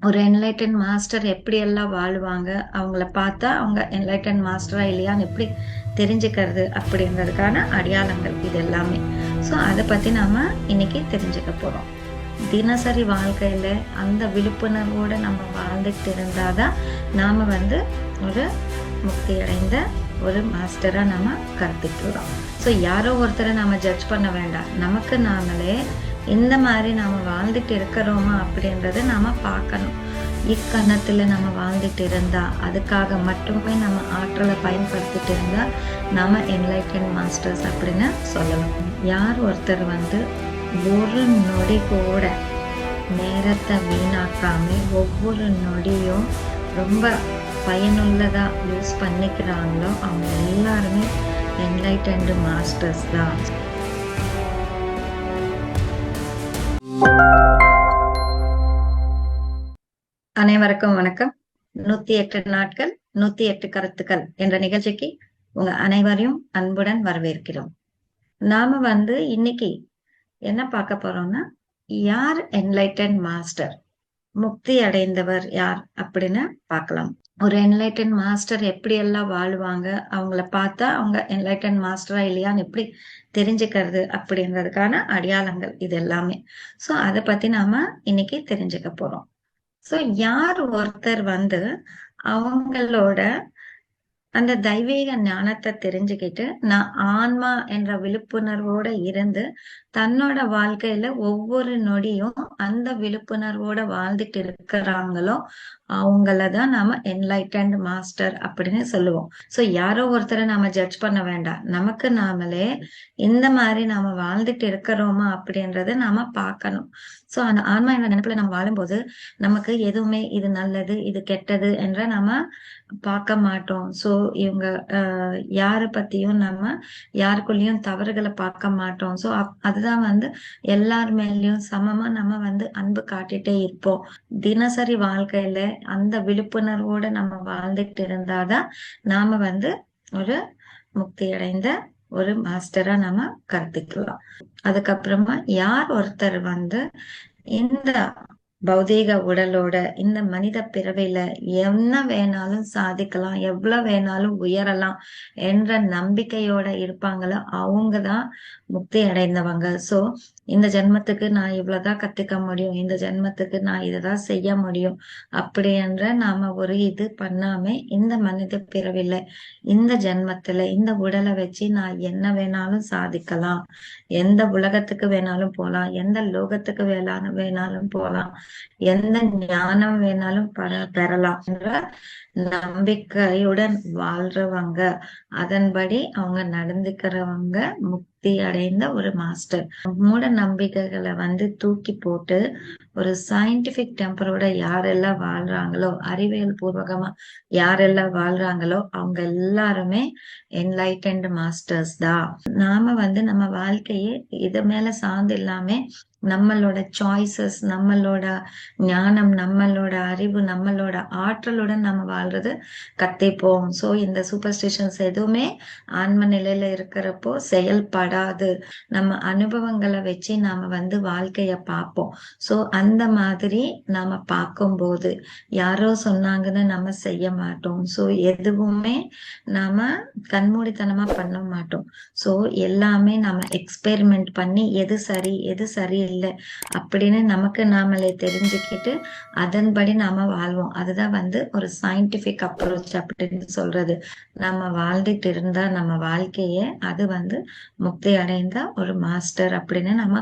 ஒரு enlighten master எப்படி எல்லாம் வாழ்வாங்க அவங்கள பார்த்தா அவங்க என்லைட்டன் மாஸ்டரா இல்லையான்னு எப்படி தெரிஞ்சுக்கிறது அப்படிங்கிறதுக்கான அடையாளங்கள் இது எல்லாமே ஸோ அதை பற்றி நாம் இன்னைக்கு தெரிஞ்சுக்க போகிறோம் தினசரி வாழ்க்கையில் அந்த விழிப்புணர்வோடு நம்ம வாழ்ந்துட்டு இருந்தாதான் நாம் வந்து ஒரு முக்தி அடைந்த ஒரு மாஸ்டராக நம்ம கருத்துக்கிறோம் ஸோ யாரோ ஒருத்தரை நாம் ஜட்ஜ் பண்ண வேண்டாம். நமக்கு நாமளே இந்த மாதிரி நாம் வாழ்ந்துட்டு இருக்கிறோமா அப்படின்றத நாம் பார்க்கணும். இக்கணத்தில் நம்ம வாழ்ந்துட்டு இருந்தால் அதுக்காக மட்டுமே நம்ம ஆற்றலை பயன்படுத்திட்டு இருந்தால் நம்ம என்லைட்டன் மாஸ்டர்ஸ் அப்படின்னு சொல்லலாம் யார் ஒருத்தர் வந்து ஒரு நொடி கூட நேரத்தை வீணாக்காம ஒவ்வொரு நொடியும் ரொம்ப பயனுள்ளதாக யூஸ் பண்ணிக்கிறாங்களோ அவங்க எல்லாருமே என்லைட்டன்டு மாஸ்டர்ஸ் தான். அனைவருக்கும் வணக்கம். நூத்தி எட்டு நாட்கள் நூத்தி எட்டு கருத்துக்கள் என்ற நிகழ்ச்சிக்கு உங்க அனைவரையும் அன்புடன் வரவேற்கிறோம். நாம வந்து இன்னைக்கு என்ன பார்க்க போறோம்னா யார் என்லைட்டன் மாஸ்டர் முக்தி அடைந்தவர் யார் அப்படின்னு பார்க்கலாம். ஒரு என்லைட்டன் மாஸ்டர் எப்படி எல்லாம் வாழ்வாங்க? அவங்கள பார்த்தா அவங்க என்லைட்டன் மாஸ்டரா இல்லையான்னு எப்படி தெரிஞ்சுக்கிறது அப்படிங்கிறதுக்கான அடையாளங்கள் இது எல்லாமே. ஸோ அதை பத்தி நாம இன்னைக்கு தெரிஞ்சுக்க போறோம். ஸோ யார் ஒருத்தர் வந்து அவங்களோட அந்த தெய்வீக ஞானத்தை தெரிஞ்சுக்கிட்டு நான் ஆன்மா என்ற விழிப்புணர்வோட இருந்து தன்னோட வாழ்க்கையில ஒவ்வொரு நொடியும் அந்த விழிப்புணர்வோட வாழ்ந்துட்டு இருக்கிறாங்களோ அவங்களதான் நாம என்லைட்டன்ட் மாஸ்டர் அப்படின்னு சொல்லுவோம். சோ யாரோ ஒருத்தரை நாம ஜட்ஜ் பண்ண வேண்டாம். நமக்கு நாமளே இந்த மாதிரி நாம வாழ்ந்துட்டு இருக்கிறோமா அப்படின்றத நாம பார்க்கணும். சோ அந்த ஆன்மா என்ற நினைப்புல நம்ம வாழும்போது நமக்கு எதுவுமே இது நல்லது இது கெட்டது என்ற நாம பார்க்க மாட்டோம். சோ இவங்க யாரை பத்தியும் நம்ம யாருக்குள்ளயும் தவறுகளை பார்க்க மாட்டோம். சோ அதுதான் வந்து எல்லார் மேலயும் சமமா நம்ம வந்து அன்பு காட்டிட்டே இருப்போம். தினசரி வாழ்க்கையில அந்த விழிப்புணர்வோட நம்ம வாழ்ந்துட்டு இருந்தாதான் நாம வந்து ஒரு முக்தி அடைந்த ஒரு மாஸ்டரா நம்ம கருத்துக்கலாம் அதுக்கப்புறமா யார் ஒருத்தர் வந்து இந்த பௌதீக உடலோட இந்த மனித பிறவையில என்ன வேணாலும் சாதிக்கலாம் எவ்வளவு வேணாலும் உயரலாம் என்ற நம்பிக்கையோட இருப்பாங்களோ அவங்கதான் முக்தி அடைந்தவங்க. சோ இந்த ஜென்மத்துக்கு நான் இவ்வளவுதான் கத்துக்க முடியும் இந்த ஜென்மத்துக்கு நான் இததான் செய்ய முடியும் அப்படி என்ற நாம ஒரு இது பண்ணாம இந்த மனித பிறவில இந்த ஜென்மத்துல இந்த உடலை வச்சு நான் என்ன வேணாலும் சாதிக்கலாம். எந்த உலகத்துக்கு வேணாலும் போலாம் எந்த லோகத்துக்கு வேணாலும் வேணாலும் போலாம் எந்த ஞானம் வேணாலும் பெறலாம் என்ற நம்பிக்கையுடன் வாழ்றவங்க. அதன்படி அவங்க நடந்துக்கிறவங்க முக்தி அடைந்த ஒரு மாஸ்டர். மூட நம்பிக்கைகளை வந்து தூக்கி போட்டு ஒரு சயின்டிபிக் டெம்பரோட யாரெல்லாம் வாழ்றாங்களோ அறிவியல் பூர்வகமா யாரெல்லாம் வாழ்றாங்களோ அவங்க எல்லாருமே என்லைட்டன்ட் மாஸ்டர்ஸ் தான் நாம வந்து நம்ம வாழ்க்கையே இது மேல சார்ந்து இல்லாம நம்மளோட சாய்ஸஸ் நம்மளோட ஞானம் நம்மளோட அறிவு நம்மளோட ஆற்றலுடன் நம்ம வாழ்றது கத்திப்போம் ஸோ இந்த சூப்பர்ஸ்டிஷன்ஸ் எதுவுமே ஆன்ம நிலையில இருக்கிறப்போ செயல்படாது. நம்ம அனுபவங்களை வச்சு நாம வந்து வாழ்க்கைய பார்ப்போம். ஸோ அந்த அந்த மாதிரி நாம பார்க்கும்போது யாரோ சொன்னாங்கன்னு நம்ம செய்ய மாட்டோம். சோ எதுவுமே நாம கண்மூடித்தனமா பண்ண மாட்டோம். சோ எல்லாமே நம்ம எக்ஸ்பெரிமெண்ட் பண்ணி எது சரி எது சரி இல்லை அப்படின்னு நமக்கு நாமளே தெரிஞ்சுக்கிட்டு அதன்படி நாம வாழ்வோம். அதுதான் வந்து ஒரு சயின்டிபிக் அப்ரோச் அப்படின்னு சொல்றது. நம்ம வாழ்ந்துட்டு இருந்தா நம்ம வாழ்க்கையே அது வந்து முக்தி அடைந்த ஒரு மாஸ்டர் அப்படின்னு நம்ம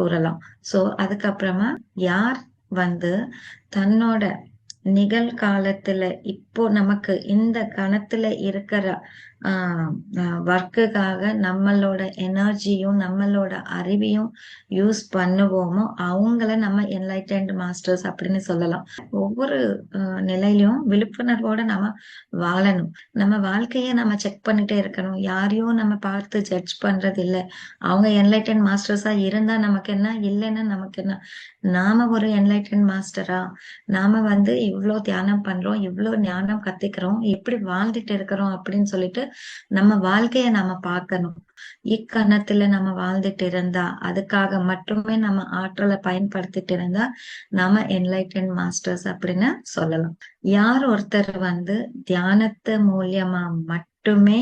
கூறலாம். சோ அதுக்கப்புறமா யார் வந்து தன்னோட நிகழ்காலத்துல இப்போ நமக்கு இந்த கணத்துல இருக்கிற ஒர்க்குக்காக நம்மளோட எனர்ஜியும் நம்மளோட அறிவையும் யூஸ் பண்ணுவோமோ அவங்கள நம்ம என்லைட்டன்ட் மாஸ்டர்ஸ் அப்படின்னு சொல்லலாம். ஒவ்வொரு நிலையிலும் விழிப்புணர்வோட நம்ம வாழணும். நம்ம வாழ்க்கையை நம்ம செக் பண்ணிட்டே இருக்கணும். யாரையும் நம்ம பார்த்து ஜட்ஜ் பண்றது இல்லை அவங்க என்லைட்டன் மாஸ்டர்ஸா இருந்தா நமக்கு என்ன இல்லைன்னா நமக்கு என்ன? நாம ஒரு என்லைட்டன் மாஸ்டரா நாம வந்து இவ்வளோ தியானம் பண்றோம் இவ்வளோ ஞானம் கத்துக்கிறோம் எப்படி வாழ்ந்துட்டு இருக்கிறோம் அப்படின்னு சொல்லிட்டு நம்ம வாழ்க்கைய நம்ம பார்க்கணும் இக்கணத்துல நம்ம வாழ்ந்துட்டு இருந்தா அதுக்காக மட்டுமே நம்ம ஆற்றலை பயன்படுத்திட்டு இருந்தா நாம என்லைட்டன் மாஸ்டர்ஸ் அப்படின்னு சொல்லலாம். யார் ஒருத்தர் வந்து தியானத்து மூலியமா மட்டுமே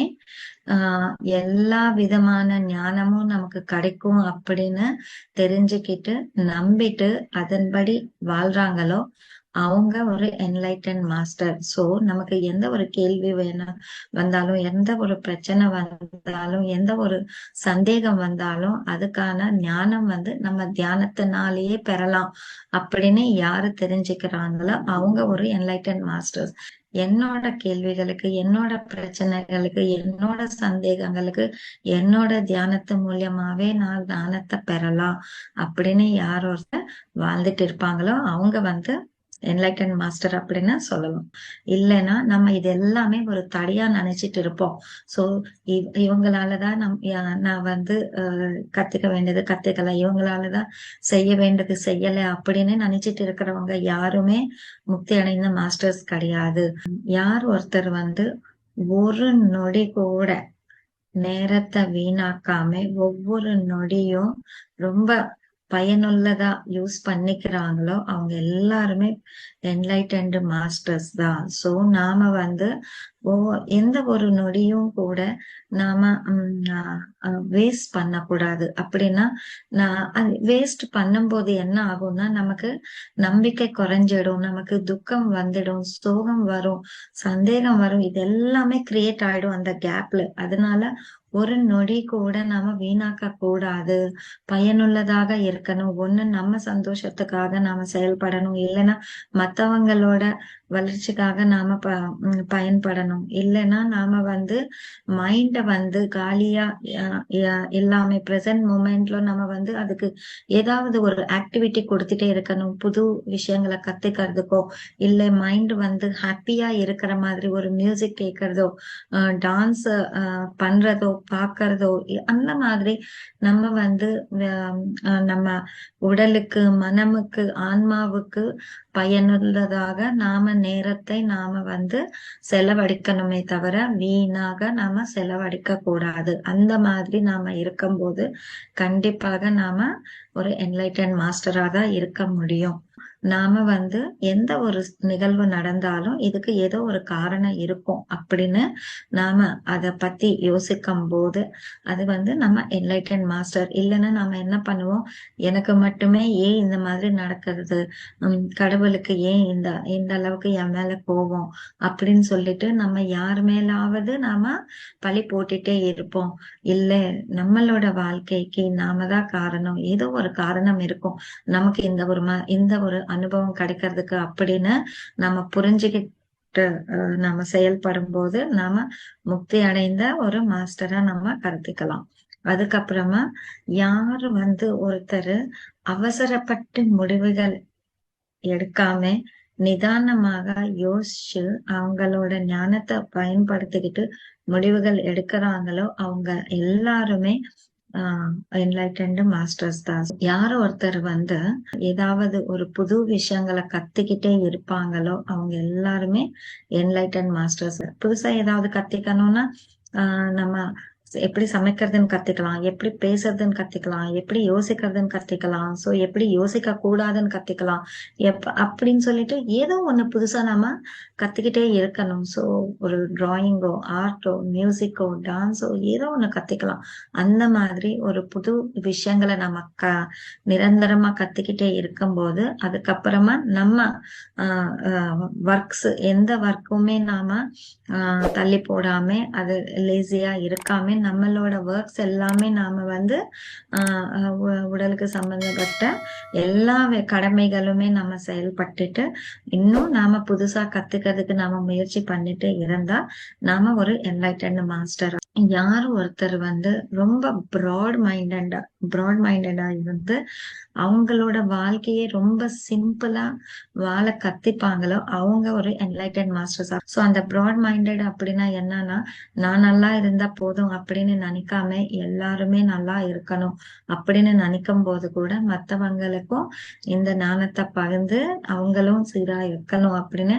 ஆஹ் எல்லா விதமான ஞானமும் நமக்கு கிடைக்கும் அப்படின்னு தெரிஞ்சுக்கிட்டு நம்பிட்டு அதன்படி வாழ்றாங்களோ அவங்க ஒரு என்லைட்டன் மாஸ்டர் சோ நமக்கு எந்த ஒரு கேள்வி வேணும் வந்தாலும் எந்த ஒரு பிரச்சனை வந்தாலும் எந்த ஒரு சந்தேகம் வந்தாலும் அதுக்கான ஞானம் வந்து நம்ம தியானத்தினாலேயே பெறலாம் அப்படின்னு யாரு தெரிஞ்சுக்கிறாங்களோ அவங்க ஒரு என்லைட்டன் மாஸ்டர்ஸ் என்னோட கேள்விகளுக்கு என்னோட பிரச்சனைகளுக்கு என்னோட சந்தேகங்களுக்கு என்னோட தியானத்து மூலியமாவே நான் தியானத்தை பெறலாம் அப்படின்னு யார் ஒருத்தர் வாழ்ந்துட்டு இருப்பாங்களோ அவங்க வந்து என்லைட்டன் மாஸ்டர் அப்படின்னு சொல்லலாம். இல்லைன்னா நம்ம இது எல்லாமே ஒரு தடையா நினைச்சிட்டு இருப்போம். சோ இவங்களாலதான் நம் நான் வந்து கத்துக்க வேண்டியது கத்துக்கல. இவங்களாலதான் செய்ய வேண்டியது செய்யல அப்படின்னு நினைச்சிட்டு இருக்கிறவங்க யாருமே முக்தி அடைந்த மாஸ்டர்ஸ் கிடையாது. யார் ஒருத்தர் வந்து ஒரு நொடி கூட நேரத்தை வீணாக்காம ஒவ்வொரு நொடியும் ரொம்ப பயனுள்ளதா யூஸ் பண்ணிக்கிறாங்களோ அவங்க எல்லாருமே என்லைட்டன்டு மாஸ்டர்ஸ் தான். சோ நாம வந்து எந்த ஒரு நொடியும் கூட நாம வேஸ்ட் பண்ணக்கூடாது. அப்படின்னா நான் வேஸ்ட் பண்ணும்போது என்ன ஆகும்னா நமக்கு நம்பிக்கை குறைஞ்சிடும் நமக்கு துக்கம் வந்துடும் சோகம் வரும் சந்தேகம் வரும் இது எல்லாமே கிரியேட் ஆயிடும் அந்த கேப்ல அதனால ஒரு நொடி கூட நாம வீணாக்க கூடாது பயனுள்ளதாக இருக்கணும். ஒண்ணு நம்ம சந்தோஷத்துக்காக நாம செயல்படணும். இல்லைன்னா மத்தவங்களோட வளர்ச்சிக்காக நாம ப பயன்படணும். இல்லைன்னா நாம வந்து மைண்ட வந்து காலியா எல்லாமே ப்ரெசன்ட் மூமெண்ட்ல நம்ம வந்து அதுக்கு ஏதாவது ஒரு ஆக்டிவிட்டி கொடுத்துட்டே இருக்கணும். புது விஷயங்களை கத்துக்கிறதுக்கோ இல்ல மைண்ட் வந்து ஹாப்பியா இருக்கிற மாதிரி ஒரு மியூசிக் கேட்கறதோ டான்ஸ் பண்றதோ பாக்குறதோ அந்த மாதிரி நம்ம வந்து நம்ம உடலுக்கு மனமுக்கு ஆன்மாவுக்கு பயனுள்ளதாக நாம நேரத்தை நாம வந்து செலவழிக்கணுமே தவிர வீணாக நாம செலவழிக்க கூடாது. அந்த மாதிரி நாம இருக்கும்போது கண்டிப்பாக நாம ஒரு என்லைட்டன் மாஸ்டரா தான் இருக்க முடியும். நாம வந்து எந்த ஒரு நிகழ்வு நடந்தாலும் இதுக்கு ஏதோ ஒரு காரணம் இருக்கும் அப்படின்னு நாம அத பத்தி யோசிக்கும் போது அது வந்து நம்ம என்லைட்டன் மாஸ்டர் இல்லைன்னா நாம என்ன பண்ணுவோம்? எனக்கு மட்டுமே ஏன் இந்த மாதிரி நடக்கிறது? கடவுளுக்கு ஏன் இந்த இந்த அளவுக்கு என் மேல போவோம் அப்படின்னு சொல்லிட்டு நம்ம யார் மேலாவது நாம பழி போட்டுட்டே இருப்போம். இல்ல நம்மளோட வாழ்க்கைக்கு நாம தான் காரணம். ஏதோ ஒரு காரணம் இருக்கும். நமக்கு இந்த ஒரு இந்த ஒரு அனுபவம் கிடைக்கிறதுக்கு அப்படின்னு நம்ம புரிஞ்சுக்கிட்டு நம்ம செயல்படும் போது நாம முக்தி அடைந்த ஒரு மாஸ்டரா நம்ம கருத்துக்கலாம் அதுக்கப்புறமா யாரு வந்து ஒருத்தர் அவசரப்பட்டு முடிவுகள் எடுக்காம நிதானமாக யோசிச்சு அவங்களோட ஞானத்தை பயன்படுத்திக்கிட்டு முடிவுகள் எடுக்கிறாங்களோ அவங்க எல்லாருமே என்லைட்டன்டு மாஸ்டர்ஸ் தான். யார் ஒருத்தர் வந்து ஏதாவது ஒரு புது விஷயங்களை கத்துக்கிட்டே இருப்பாங்களோ அவங்க எல்லாருமே என்லைட்டன் மாஸ்டர்ஸ் புதுசா ஏதாவது கத்துக்கணும்னா ஆஹ் நம்ம எப்படி சமைக்கிறதுன்னு கத்துக்கலாம். எப்படி பேசுறதுன்னு கத்துக்கலாம். எப்படி யோசிக்கிறதுன்னு கத்துக்கலாம். சோ எப்படி யோசிக்க கூடாதுன்னு கத்துக்கலாம். எப் அப்படின்னு சொல்லிட்டு ஏதோ ஒண்ணு புதுசா நாம கத்துக்கிட்டே இருக்கணும். சோ ஒரு டிராயிங்கோ ஆர்ட்டோ மியூசிக்கோ டான்ஸோ ஏதோ ஒண்ணு கத்துக்கலாம். அந்த மாதிரி ஒரு புது விஷயங்களை நம்ம க நிரந்தரமா கத்துக்கிட்டே இருக்கும்போது அதுக்கப்புறமா நம்ம ஒர்க்ஸ் எந்த ஒர்க்குமே நாம தள்ளி போடாம அது லேசியா இருக்காம நம்மளோட ஒர்க்ஸ் எல்லாமே நாம வந்து உடலுக்கு சம்பந்தப்பட்ட எல்லா கடமைகளுமே நம்ம செயல்பட்டுட்டு இன்னும் நாம புதுசா கத்துக்கிறதுக்கு நாம முயற்சி பண்ணிட்டு இருந்தா நாம ஒரு என்லைட்டன் மாஸ்டர் யார் ஒருத்தர் வந்து ரொம்ப ப்ராட் மைண்டடா ப்ராட் மைண்டடா இருந்து அவங்களோட வாழ்க்கையே ரொம்ப சிம்பிளா வாழ கத்திப்பாங்களோ அவங்க ஒரு என்லைட்டன் மாஸ்டர்ஸ் ஸோ அந்த ப்ராட் மைண்டட் அப்படின்னா என்னன்னா நான் நல்லா இருந்தா போதும் அப்படின்னு நினைக்காம எல்லாருமே நல்லா இருக்கணும் அப்படின்னு நினைக்கும் போது கூட மத்தவங்களுக்கும் இந்த ஞானத்தை பகிர்ந்து அவங்களும் சீரா இருக்கணும் அப்படின்னு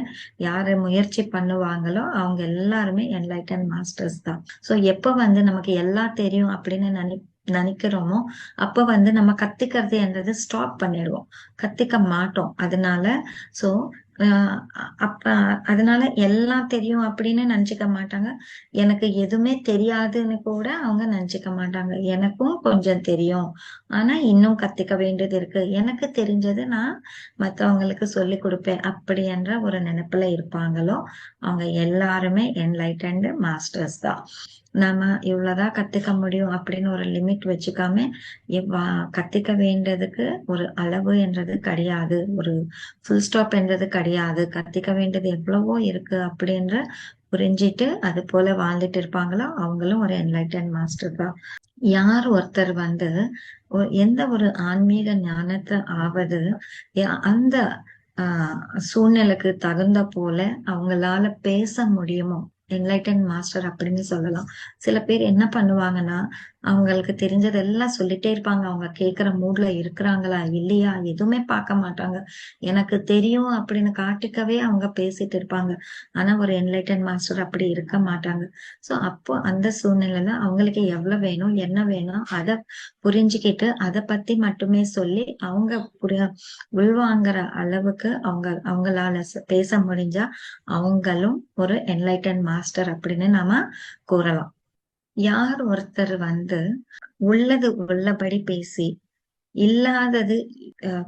யாரு முயற்சி பண்ணுவாங்களோ அவங்க எல்லாருமே என்லைட்டன் மாஸ்டர்ஸ் தான். சோ எப்ப வந்து நமக்கு எல்லாம் தெரியும் அப்படின்னு நினை நினைக்கிறோமோ அப்ப வந்து நம்ம கத்துக்கிறது என்றது ஸ்டாப் பண்ணிடுவோம். கத்துக்க மாட்டோம். அதனால சோ அப்ப அதனால எல்லாம் தெரியும் அப்படின்னு நினைச்சுக்க மாட்டாங்க. எனக்கு எதுவுமே தெரியாதுன்னு கூட அவங்க நினைச்சுக்க மாட்டாங்க. எனக்கும் கொஞ்சம் தெரியும். ஆனா இன்னும் கத்துக்க வேண்டியது இருக்கு. எனக்கு தெரிஞ்சது நான் மத்தவங்களுக்கு சொல்லி கொடுப்பேன். அப்படி என்ற ஒரு நினைப்புல இருப்பாங்களோ அவங்க எல்லாருமே என்லைட்டன்டு மாஸ்டர்ஸ் தான். நாம இவ்வளவுதான் கத்துக்க முடியும் அப்படின்னு ஒரு லிமிட் வச்சுக்காம கத்துக்க வேண்டியதுக்கு ஒரு அளவு என்றது கிடையாது. ஒரு ஃபுல் ஸ்டாப் என்றது கிடையாது. கத்துக்க வேண்டியது எவ்வளவோ இருக்கு அப்படின்ற புரிஞ்சிட்டு அது போல வாழ்ந்துட்டு இருப்பாங்களோ? அவங்களும் ஒரு என்லைட்டன் மாஸ்டர் தான். யார் ஒருத்தர் வந்து எந்த ஒரு ஆன்மீக ஞானத்தை ஆவது அந்த சூழ்நிலைக்கு தகுந்த போல அவங்களால பேச முடியுமோ என்லைட்டன் மாஸ்டர் அப்படின்னு சொல்லலாம். சில பேர் என்ன பண்ணுவாங்கன்னா அவங்களுக்கு தெரிஞ்சதெல்லாம் சொல்லிட்டே இருப்பாங்க. அவங்க கேக்குற மூட்ல இருக்கிறாங்களா இல்லையா? எதுவுமே பார்க்க மாட்டாங்க. எனக்கு தெரியும் அப்படின்னு காட்டிக்கவே அவங்க பேசிட்டு இருப்பாங்க. ஆனா ஒரு என்லைட்டன் மாஸ்டர் அப்படி இருக்க மாட்டாங்க. சோ அப்போ அந்த சூழ்நிலையில அவங்களுக்கு எவ்வளவு வேணும் என்ன வேணும் அதை புரிஞ்சுக்கிட்டு அதை பத்தி மட்டுமே சொல்லி அவங்க புரிய உள்வாங்கிற அளவுக்கு அவங்க அவங்களால பேச முடிஞ்சா அவங்களும் ஒரு என்லைட்டன் மாஸ்டர் அப்படின்னு நாம கூறலாம். யார் ஒருத்தர் வந்து உள்ளது உள்ளபடி பேசி இல்லாதது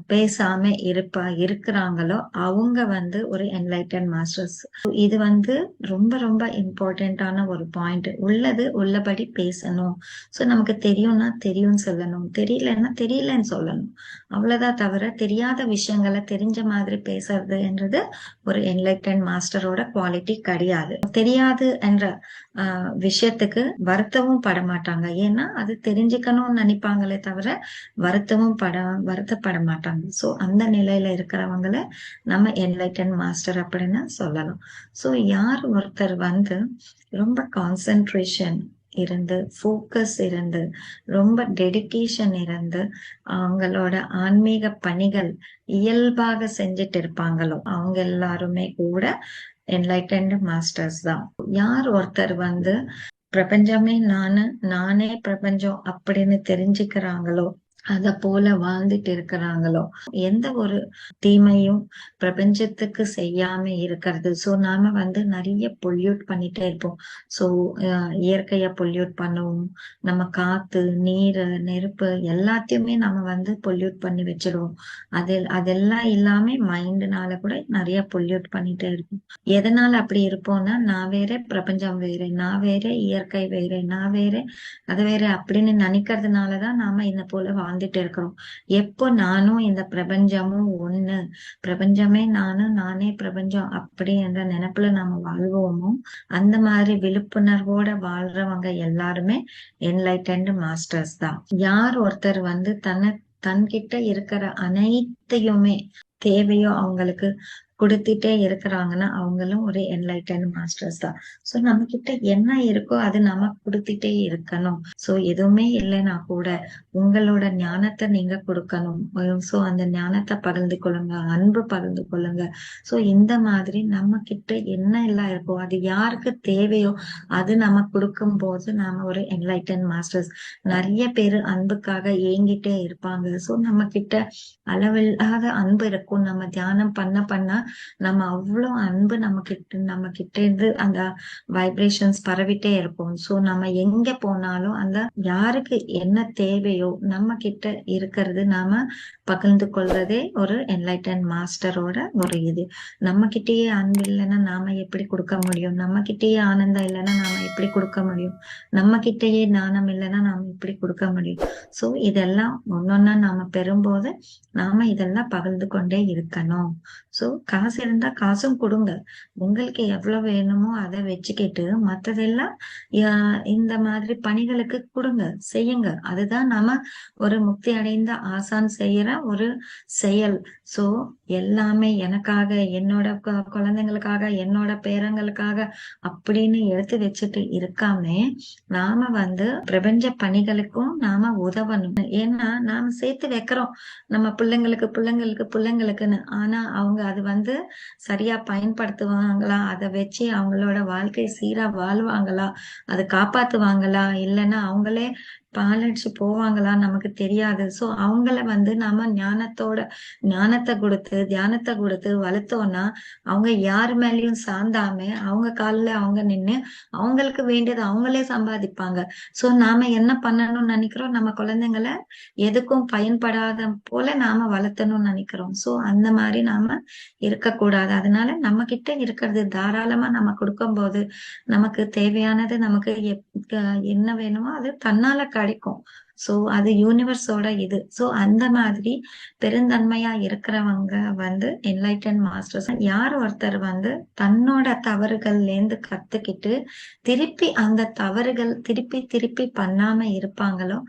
பேசாம இருப்பா இருக்கிறாங்களோ அவங்க வந்து ஒரு என்லைட்டன் மாஸ்டர்ஸ் இது வந்து ரொம்ப ரொம்ப இம்பார்ட்டன்டான ஒரு பாயிண்ட் உள்ளது உள்ளபடி பேசணும். சோ நமக்கு தெரியும்னா தெரியும்னு சொல்லணும். தெரியலன்னா தெரியலன்னு சொல்லணும். அவ்வளவுதான் தவிர தெரியாத விஷயங்களை தெரிஞ்ச மாதிரி பேசுறது என்றது ஒரு என்லைட்டன் மாஸ்டரோட குவாலிட்டி கிடையாது. தெரியாது என்ற ஆஹ் விஷயத்துக்கு வருத்தமும் பட மாட்டாங்க. ஏன்னா அது தெரிஞ்சுக்கணும்னு நினைப்பாங்களே தவிர வருத்தம் வருத்தமும் பட வருத்தப்பட மாட்டாங்க. ஸோ அந்த நிலையில இருக்கிறவங்கள நம்ம என்லைட்டன் மாஸ்டர் அப்படின்னு சொல்லலாம். ஸோ யார் ஒருத்தர் வந்து ரொம்ப கான்சென்ட்ரேஷன் இருந்து ஃபோக்கஸ் இருந்து ரொம்ப டெடிக்கேஷன் இருந்து அவங்களோட ஆன்மீக பணிகள் இயல்பாக செஞ்சுட்டு இருப்பாங்களோ அவங்க எல்லாருமே கூட என்லைட்டன்டு மாஸ்டர்ஸ் தான். யார் ஒருத்தர் வந்து பிரபஞ்சமே நானு நானே பிரபஞ்சம் அப்படின்னு தெரிஞ்சுக்கிறாங்களோ அத போல வாழ்ந்துட்டு இருக்கிறாங்களோ? எந்த ஒரு தீமையும் பிரபஞ்சத்துக்கு செய்யாம இருக்கிறது. சோ நாம வந்து நிறைய பொல்யூட் பண்ணிட்டே இருப்போம். சோ இயற்கைய பொல்யூட் பண்ணுவோம். நம்ம காத்து நீர் நெருப்பு எல்லாத்தையுமே நம்ம வந்து பொல்யூட் பண்ணி வச்சிடுவோம் அது அதெல்லாம் இல்லாம மைண்டுனால கூட நிறைய பொல்யூட் பண்ணிட்டே இருப்போம். எதனால அப்படி இருப்போம்னா நான் வேற பிரபஞ்சம் வேற நான் வேற இயற்கை வேற நான் வேற அது வேற அப்படின்னு நினைக்கிறதுனாலதான் நாம இந்த போல வாழ்ந்துட்டு இருக்கிறோம். எப்போ நானும் இந்த பிரபஞ்சமும் ஒண்ணு பிரபஞ்சமே நானும் நானே பிரபஞ்சம் அப்படி என்ற நினைப்புல நாம வாழ்வோமோ அந்த மாதிரி விழிப்புணர்வோட வாழ்றவங்க எல்லாருமே என்லைட்டன்டு மாஸ்டர்ஸ் தான். யார் ஒருத்தர் வந்து தன்னை தன்கிட்ட இருக்கிற அனைத்தையுமே தேவையோ அவங்களுக்கு கொடுத்துட்டே இருக்கிறாங்கன்னா அவங்களும் ஒரு என்லைட்டன் மாஸ்டர்ஸ் தான். சோ நம்ம கிட்ட என்ன இருக்கோ அது நம்ம கொடுத்துட்டே இருக்கணும். சோ எதுவுமே இல்லைன்னா கூட உங்களோட ஞானத்தை நீங்க கொடுக்கணும். சோ அந்த ஞானத்தை பகிர்ந்து கொள்ளுங்க அன்பு பகிர்ந்து கொள்ளுங்க. சோ இந்த மாதிரி நம்ம கிட்ட என்ன எல்லாம் இருக்கோ அது யாருக்கு தேவையோ அது நம்ம கொடுக்கும் போது நாம ஒரு என்லைட்டன் மாஸ்டர்ஸ் நிறைய பேர் அன்புக்காக ஏங்கிட்டே இருப்பாங்க. சோ நம்ம கிட்ட அளவில்லாத அன்பு இருக்கும். நம்ம தியானம் பண்ண பண்ண நம்ம அவ்வளவு அன்பு நம்ம கிட்ட நம்ம கிட்ட இருந்து அந்த வைப்ரேஷன்ஸ் பரவிட்டே இருப்போம். சோ நம்ம எங்க போனாலும் அந்த யாருக்கு என்ன தேவையோ நம்ம கிட்ட இருக்கிறது நாம பகிர்ந்து கொள்றதே ஒரு என்லைட்டன் மாஸ்டரோட ஒரு இது. நம்ம கிட்டேயே அன்பு இல்லைன்னா நாம எப்படி கொடுக்க முடியும்? நம்ம கிட்டேயே ஆனந்தம் இல்லைன்னா நாம எப்படி கொடுக்க முடியும்? நம்ம கிட்டேயே ஞானம் இல்லைன்னா நாம எப்படி கொடுக்க முடியும்? சோ இதெல்லாம் ஒன்னொன்னா நாம பெறும்போது நாம இதெல்லாம் பகிர்ந்து கொண்டே இருக்கணும். சோ காசு இருந்தா காசும் கொடுங்க. உங்களுக்கு எவ்வளவு வேணுமோ அதை வச்சுக்கிட்டு மத்ததெல்லாம் இந்த மாதிரி பணிகளுக்கு கொடுங்க செய்யுங்க. அதுதான் நாம ஒரு முக்தி அடைந்த ஆசான் செய்யற ஒரு செயல். சோ எல்லாமே எனக்காக என்னோட குழந்தைங்களுக்காக என்னோட பேரங்களுக்காக அப்படின்னு எடுத்து வச்சுட்டு இருக்காம நாம வந்து பிரபஞ்ச பணிகளுக்கும் நாம உதவணும். ஏன்னா நாம சேர்த்து வைக்கிறோம். நம்ம பிள்ளைங்களுக்கு பிள்ளைங்களுக்கு பிள்ளைங்களுக்குன்னு. ஆனா அவங்க அது வந்து சரியா பயன்படுத்துவாங்களா? அதை வச்சு அவங்களோட வாழ்க்கை சீரா வாழ்வாங்களா? அதை காப்பாத்துவாங்களா? இல்லைன்னா அவங்களே பாலடிச்சு போவாங்களா நமக்கு தெரியாது. சோ அவங்கள வந்து நாம ஞானத்தோட ஞானத்தை கொடுத்து தியானத்தை கொடுத்து வளர்த்தோம்னா அவங்க யார் மேலயும் சார்ந்தாம அவங்க காலில் அவங்க நின்று அவங்களுக்கு வேண்டியது அவங்களே சம்பாதிப்பாங்க. சோ நாம என்ன பண்ணணும்னு நினைக்கிறோம்? நம்ம குழந்தைங்களை எதுக்கும் பயன்படாத போல நாம வளர்த்தணும்னு நினைக்கிறோம். சோ அந்த மாதிரி நாம இருக்கக்கூடாது. அதனால நம்ம கிட்ட இருக்கிறது தாராளமா நம்ம கொடுக்கும் போது நமக்கு தேவையானது நமக்கு என்ன வேணுமோ அது தன்னால கிடைக்கும். சோ அது யூனிவர்ஸோட இது. சோ அந்த மாதிரி பெருந்தன்மையா இருக்கிறவங்க வந்து என்லைட்டன் மாஸ்டர்ஸ் யார் ஒருத்தர் வந்து தன்னோட தவறுகள்ல இருந்து கத்துக்கிட்டு திருப்பி அந்த தவறுகள் திருப்பி திருப்பி பண்ணாம இருப்பாங்களோ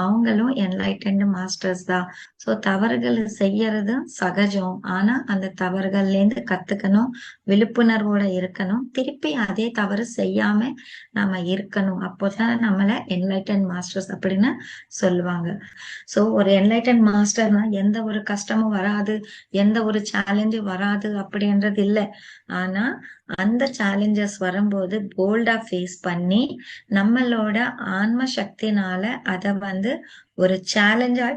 அவங்களும் என்லைட்டன் மாஸ்டர்ஸ் தான். சோ தவறுகள் செய்யறது சகஜம். ஆனா அந்த தவறுகள்ல இருந்து கத்துக்கணும் விழிப்புணர்வோட இருக்கணும் திருப்பி அதே தவறு செய்யாம நாம இருக்கணும். அப்போதான் நம்மள என்லைட்டன் மாஸ்டர்ஸ் அப்படின்னு சொல்லுவாங்க. சோ ஒரு என்லைட்டன் மாஸ்டர்னா எந்த ஒரு கஷ்டமும் வராது எந்த ஒரு சேலஞ்சும் வராது அப்படின்றது இல்லை. ஆனா அந்த சேலஞ்சஸ் வரும்போது போல்டா ஃபேஸ் பண்ணி நம்மளோட ஆன்ம சக்தினால அதை வந்து ஒரு சேலஞ்சா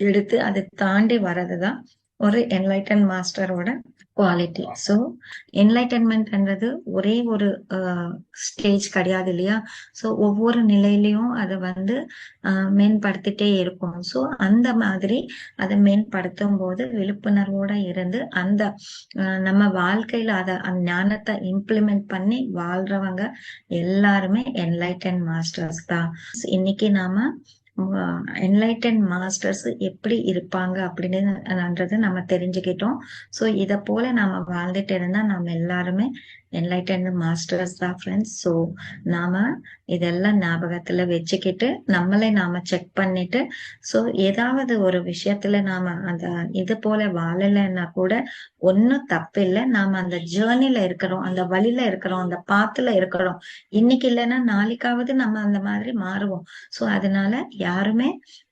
எடுத்து அதை தாண்டி வர்றதுதான் ஒரு என்லைட்டன் மாஸ்டரோட குவாலிட்டி ஸோ என்லைட்டன்மெண்ட்ன்றது ஒரே ஒரு ஸ்டேஜ் கிடையாது இல்லையா? ஸோ ஒவ்வொரு நிலையிலையும் அதை வந்து மேம்படுத்திட்டே இருக்கும். ஸோ அந்த மாதிரி அதை மேம்படுத்தும் போது விழிப்புணர்வோட இருந்து அந்த நம்ம வாழ்க்கையில அதை அந்த ஞானத்தை இம்ப்ளிமெண்ட் பண்ணி வாழ்றவங்க எல்லாருமே என்லைட்டன் மாஸ்டர்ஸ் தான். இன்னைக்கு நாம என்லைட்டன் மாஸ்டர்ஸ் எப்படி இருப்பாங்க அப்படின்னு நம்ம தெரிஞ்சுக்கிட்டோம். ஸோ இதை போல நாம வாழ்ந்துட்டு இருந்தா நம்ம எல்லாருமே என்லைட்டன் மாஸ்டர்ஸ் தான் ஃப்ரெண்ட்ஸ் ஸோ நாம இதெல்லாம் ஞாபகத்துல வச்சுக்கிட்டு நம்மளே நாம செக் பண்ணிட்டு ஸோ ஏதாவது ஒரு விஷயத்துல நாம அந்த இது போல வாழலைன்னா கூட ஒன்னும் தப்பில்லை நாம அந்த ஜேர்னில இருக்கிறோம் அந்த வழியில இருக்கிறோம் அந்த பாத்துல இருக்கிறோம். இன்னைக்கு இல்லைன்னா நாளைக்காவது நம்ம அந்த மாதிரி மாறுவோம். ஸோ அதனால யாருமே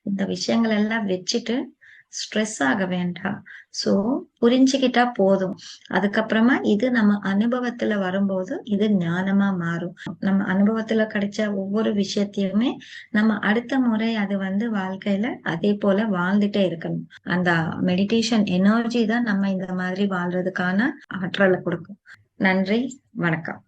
இந்த விஷயங்கள் எல்லாம் வச்சுட்டு ஸ்ட்ரெஸ் ஆக வேண்டாம். சோ புரிஞ்சுக்கிட்டா போதும். அதுக்கப்புறமா இது நம்ம அனுபவத்துல வரும்போது இது ஞானமா மாறும். நம்ம அனுபவத்துல கிடைச்ச ஒவ்வொரு விஷயத்தையுமே நம்ம அடுத்த முறை அது வந்து வாழ்க்கையில அதே போல வாழ்ந்துட்டே இருக்கணும். அந்த மெடிடேஷன் எனர்ஜி தான் நம்ம இந்த மாதிரி வாழ்றதுக்கான ஆற்றலை கொடுக்கும். நன்றி வணக்கம்.